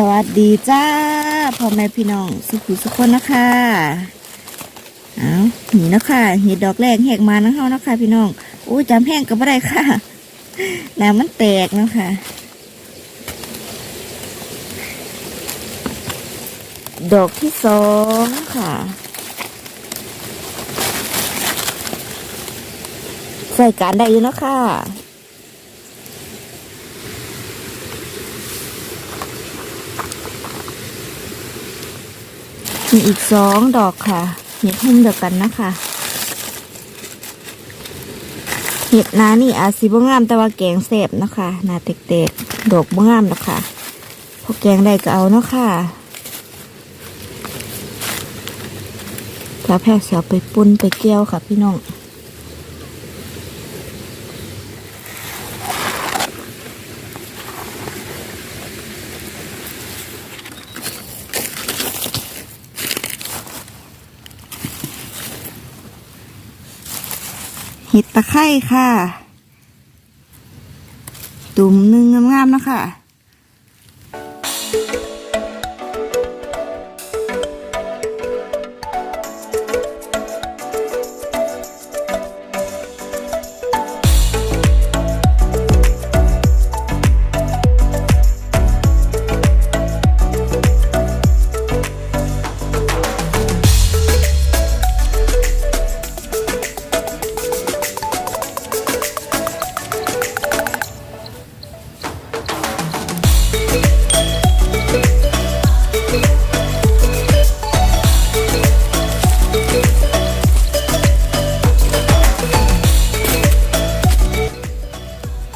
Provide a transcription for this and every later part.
สวัสดีจ้าพ่อแม่พี่น้องสุขุสุขคนนะคะเอานี่นะคะเห็ดดอกแรกแหกมานะเฮานะคะ พี่น้องอู้จำแห้งก็ไม่ได้ค่ะน้ำมันแตกนะคะดอกที่สองค่ะใส่การได้อยู่เนาะค่ะ มีอีกสองดอกค่ะ เห็ดหุ้มเดียวกันนะคะ เห็ดนานี่อาจสีบ่งามแต่ว่าแกงแสบนะคะหนาเต็กๆ ดอกบ่งามนะคะพอแกงได้ก็เอาเนาะค่ะแล้วแพทย์เสียไปปุ้นไปเกี้ยวค่ะพี่น้อง ห็ดตะไคร่ค่ะ ตุ่มหนึ่งงามๆนะคะ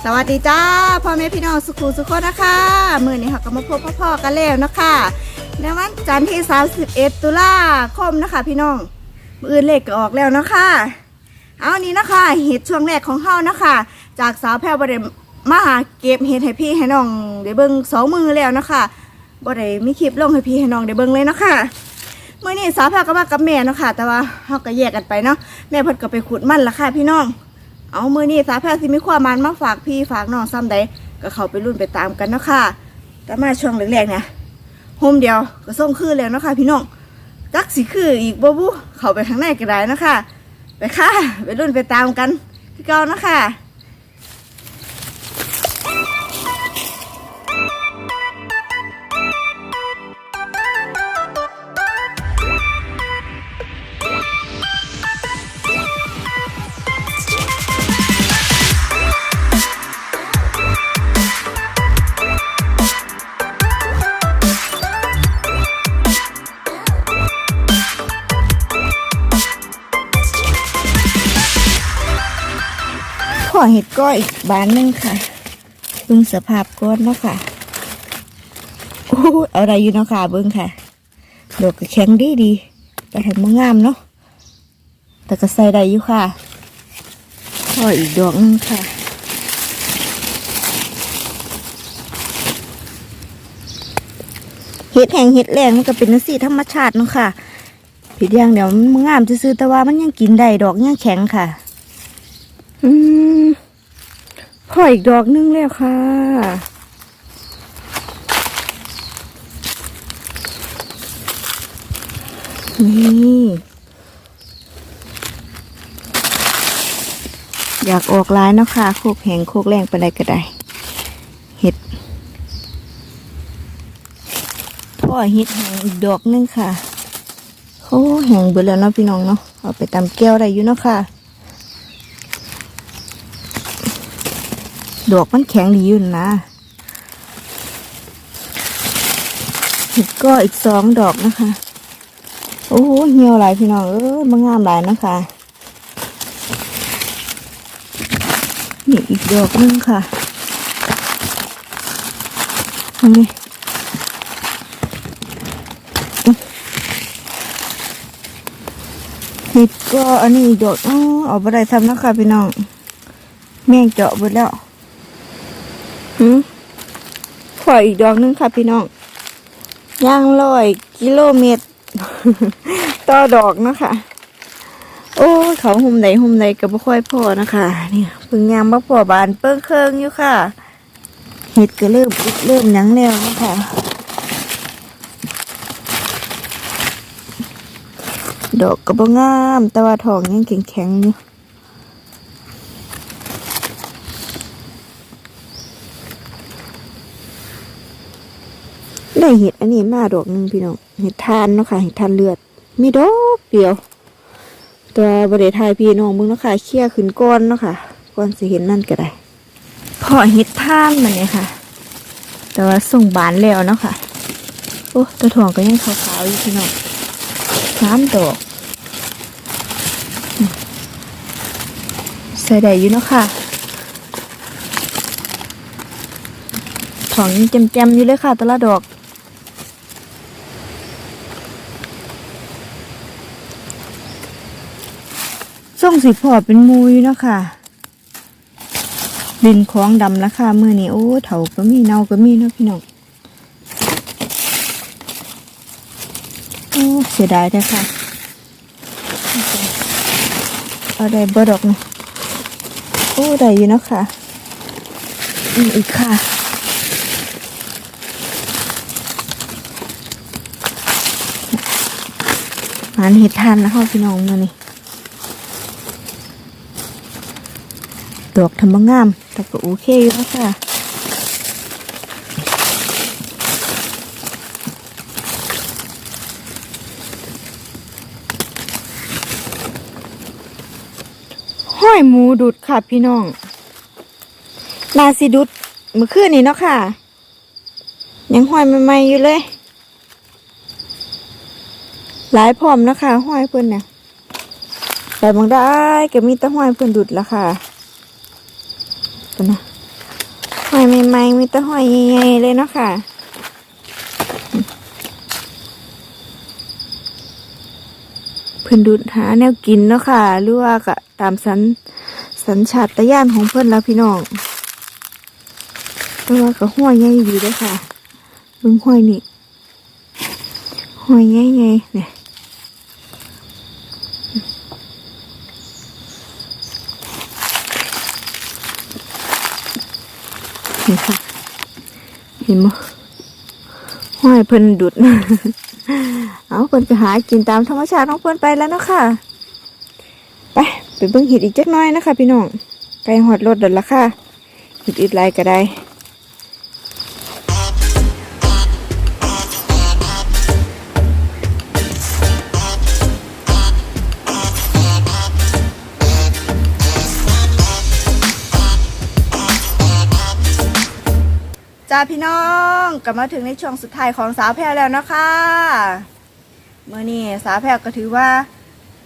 สวัสดีจ้าพ่อแม่พี่น้องสุขุสุขคนนะคะมือนี้ค่ะก็มาพบพ่อๆกันแล้วนะคะในวันจันทร์ที่ 31 ตุลาคมนะคะ พี่น้องมืออื่นเลขก็ออกแล้วนะคะเอานี้นะคะเห็ดช่วงแรกของเฮานะคะ จากสาวแพรวบไดมาหาเก็บเห็ดให้พี่ให้น้องได้เบิ่งสองมือแล้วนะคะบ่ได้มีคลิปลงให้พี่ให้น้องได้เบิ่งเลยนะคะมื่อนี้สาวแพรวก็มากับแม่เนาะค่ะแต่ว่าเฮาก็แยกกันไปเนาะแม่พิ่นก็ไปขุดมันละค่ะพี่น้อง เอามือนี่สาแพทย์สิมีความมันมาฝากพี่ฝากน้องซ้ำใดก็เขาไปรุ่นไปตามกันเนาะค่ะแต่มาช่วงแรกๆเนี่ยโฮมเดียวก็ส่งคืนแล้วเนาะค่ะพี่น้องจักสิคืออีกบ่บุเขาไปข้างในก็ได้เนาะค่ะไปค่ะไปรุ่นไปตามกันพี่เก่าเนาะค่ะ อเห็ดก้อยอีกบานหนึงค่ะเบิ่งสภาพก้อนเนาะค่ะโอ้เอาอะไรอยู่เนาะค่ะเบิ่งค่ะดอกก็แข็งดีดีๆแต่เห็นมันงามเนาะแต่ก็ใส่ได้อยู่ค่ะขออีกดอกนึงค่ะเห็ดแห้งเห็ดแรงมันก็เป็นนสีธรรมชาติเนาะค่ะผิดอย่างเดี๋ยวมันงามจะซื่อแต่ว่ามันยังกินได้ดอกยังแข็งค่ะ อืมพออีกดอกนึงแล้วค่ะ นี่ อยากออกลายเนาะค่ะ โคกแหงโคกแรงไปได้ก็ได้เห็ด พ่อเห็ดแหงอีกดอกนึงค่ะโอ้แหงเบิดแล้วเนาะพี่น้องเนาะเอาไปตำแก้วได้อยู่เนาะค่ะ ดอกมันแข็งดีอยู่นะก็อีกสองดอกนะคะ โอ้โหเหี่ยวหลายพี่น้องเอ้ยมันงามหลายนะคะนี่อีกดอกหนึงค่ะอันนี้เห็ดก็อันนี้อีกดอกอ๋อเอาไปได้ทำนะคะพี่น้อง แม่งเจาะหมดแล้ว หืมขออีกดอกนึงค่ะพี่น้องย่างลอยกิโลเมตร ต่อดอกนะคะโอ้เขาหุ่มไหนหุ่มไหนกับบ่ค่อยพอนะคะเนี่ยพึ่งยางมบ่พอบานเปิ้งเครื่องอยู่ค่ะเห็ดก็เริ่มเริ่มหนังแล้วนะคะดอกก็บ่งาม แต่ว่าทองยังแข็งแข็งอยู่ ได้เห็ดอันนี้มาดอกหนึงพี่น้องเห็ดทานเนาะค่ะเห็ดทานเลือด มีดอกเดียว ตัวบริเวณทายพี่น้องมึงเนาะค่ะเขี่ยขึ้นก้อนเนาะค่ะก้อนสิเห็นนั่นก็ได้พอเห็ดทานมันเนี่ยค่ะ แต่ว่าส่งบานแล้วเนาะค่ะโอ้ตัวถ่วงก็ยังขาวๆอยู่พี่น้องสามดอกใส่ได้อยู่เนาะค่ะถ่วงยังแจมๆอยู่เลยค่ะแต่ละดอก งสิพอเป็นมูยเนาะค่ะดินคล้องดำแล้วค่ะเมื่อนี้โอ้เถาก็มีเน่าก็มีเนาะพี่น้องโอ้เสียดายแต่ค่ะเอาได้บ่ดอกนะโอ้ได้อยู่เนาะค่ะอีกค่ะหานเห็ดทานแล้วค่ะพี่น้องมานี่ ดอกทำบางาม แต่ก็โอเคอยู่แล้วค่ะห้อยหมูดุดค่ะพี่น้องนาสิดุดเมื่อคืนนี้เนาะค่ะ ยังห้อยใหม่ๆอยู่เลย หลายพร้อมนะคะห้อยเพิ่อนเนี่ยแต่บางได้ก็มีแต่ห้อยเพิ่อนดุดละค่ะ เพิ่นะหอยใหม่ๆมีแต่หอยใหญ่ๆเลยเนาะค่ะเพิ่นดูหาแนวกินเนาะค่ะหรือว่าก็ตามสันสัญชาตญาณของเพิ่นแล้วพี่น้องแต่ว่าก็ห้อยใหญ่ดีเด้อค่ะเบิ่งห้อยนี่ห้อยใหญ่ๆเนี่ย นี่ค่ะเห็นมั้ห้อยเพิ่นดุด เอาเพิ่นก็หากินตามธรรมชาติของเพิ่นไปแล้วเนาะค่ะไปไปเบิ่งเห็ดอีกจักน้อยนะคะพี่น้องไก่หอดรถเดินละค่ะเห็ดอีกไรก็ได้ พี่น้องกลับมาถึงในช่วงสุดท้ายของสาวแพรแล้วนะคะเมื่อนี้สาวแพรก็ถือว่า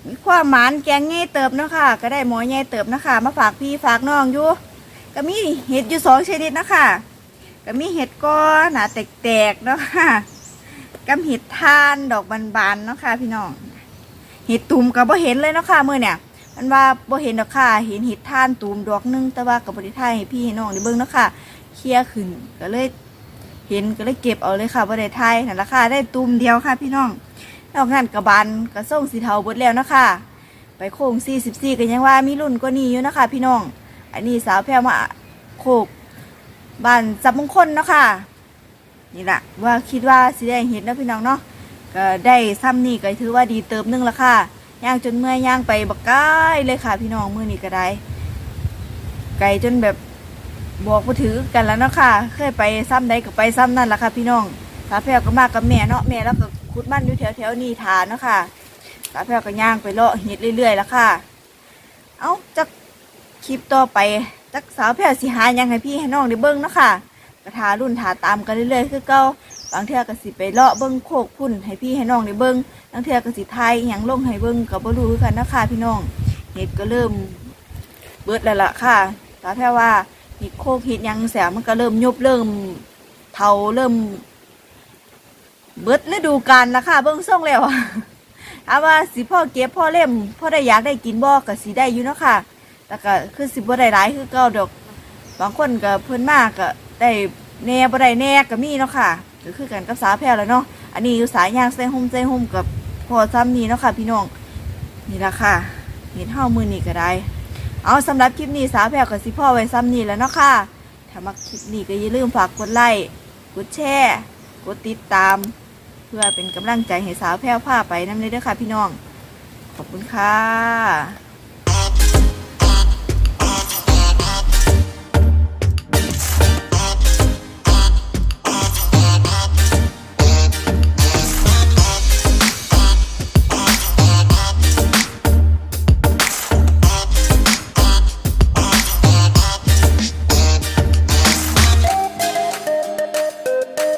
มีความหมานแกงง่ายเติบเนาะคะก็ได้หมอง่ายเติบนะคะมาฝากพี่ฝากน้องอยู่ก็มีเห็ดอยู่สองชนิดนะคะก็มีเห็ดก้อนหนาแตกๆเนาะค่ะกับเห็ดทานดอกบานๆเนาะค่ะพี่น้องเห็ดตุ่มก็บ่เห็นเลยเนาะค่ะมื่อเนี่ยมันว่าบ่เห็นดอกค่ะเห็นเห็ดทานตุ่มดอกหนึงแต่ว่ากับบริไทยให้พี่ให้น้องได้เบิ่งเนาะค่ะ เคลียขึ้นก็เลย เห็นก็เลยเก็บเอาเลยค่ะบ่ได้ไทยนั่นละค่ะได้ตุ่มเดียวค่ะพี่น้องนอกนั้นกระบานกระส่งสีเทาบดแล้วนะคะ ไปโค้ง44ก็ยังว่ามีรุ่นก็นี้อยู่นะคะ พี่น้อง อันนี้สาวแพรมาโคกบ้านจับมงคลเนาะค่ะนี่แหละว่าคิดว่าสิได้เห็นนะพี่น้องเนาะก็ได้ซ้ำนี่ก็ถือว่าดีเติมหนึงละค่ะย่างจนเมื่อยย่างไปบักใกล้เลยค่ะ พี่น้องเมื่อนี้ก็ได้ ไกลจนแบบ บอกมาถือกันแล้วเนาะค่ะ เคยไปซ้ำใดก็ไปซ้ำนั่นละค่ะ พี่น้องสาวแพรก็มากกับแม่เนาะแม่แล้วก็คุดมันอยู่แถวแถวๆนี่ทานเนาะค่ะสาวแพรก็ย่างไปเลาะเห็ดเรื่อยๆแล้วค่ะ เอ้าจักคลิปต่อไปจักสาวแพรสิหายังให้พี่ให้น้องได้เบิ้งเนาะค่ะกระทารุ่นทาตามกันเรื่อยๆคือเก่าบางเทื่อก็สิไปเลาะเบิ้งโคกพุ่นให้พี่ให้น้องได้เบิ้งบางเทื่อก็สิทยอหยังลงให้เบิ้งก็บ่รู้คือกันเนาะค่ะพี่น้องเห็ดก็เริ่มเบิดแล้วล่ะค่ะสาวแพรว่า เห็ดโคกเห็ดยังแสมันก็เริ่มยุบเริ่มเทาเริ่ม เบิดฤดูกาลละค่ะเบิ้งส่งแล้วอาว่าสิพ่อเก็บพ่อเล่มพ่อได้อยากได้กินบ่ก็สิได้อยู่เนาะค่ะแต่ก็คือสิบ่ได้หลายคือเก่าดอกบางคนก็เพิ่นมากก็ได้แน่บ่ได้แหน่ก็มีเนาะค่ะก็คือกันกับสาแพรแล้วเนาะอันนี้อยู่สายยางใส่ห่มใส่ห่มกับพอซ้ำนี้เนาะค่ะ พี่น้องนี่ละค่ะเห็นเฮามือนี้ก็ได้ เอาสำหรับคลิปนี้สาวแพรกับสิพ่อไว้ซ้ำนี่แล้วเนาะค่ะ ถ้ามักคลิปนี้ก็อย่าลืมฝากกดไลค์กดแชร์กดติดตาม เพื่อเป็นกำลังใจให้สาวแพรวพาไปนำเลยเด้อค่ะพี่น้อง ขอบคุณค่ะ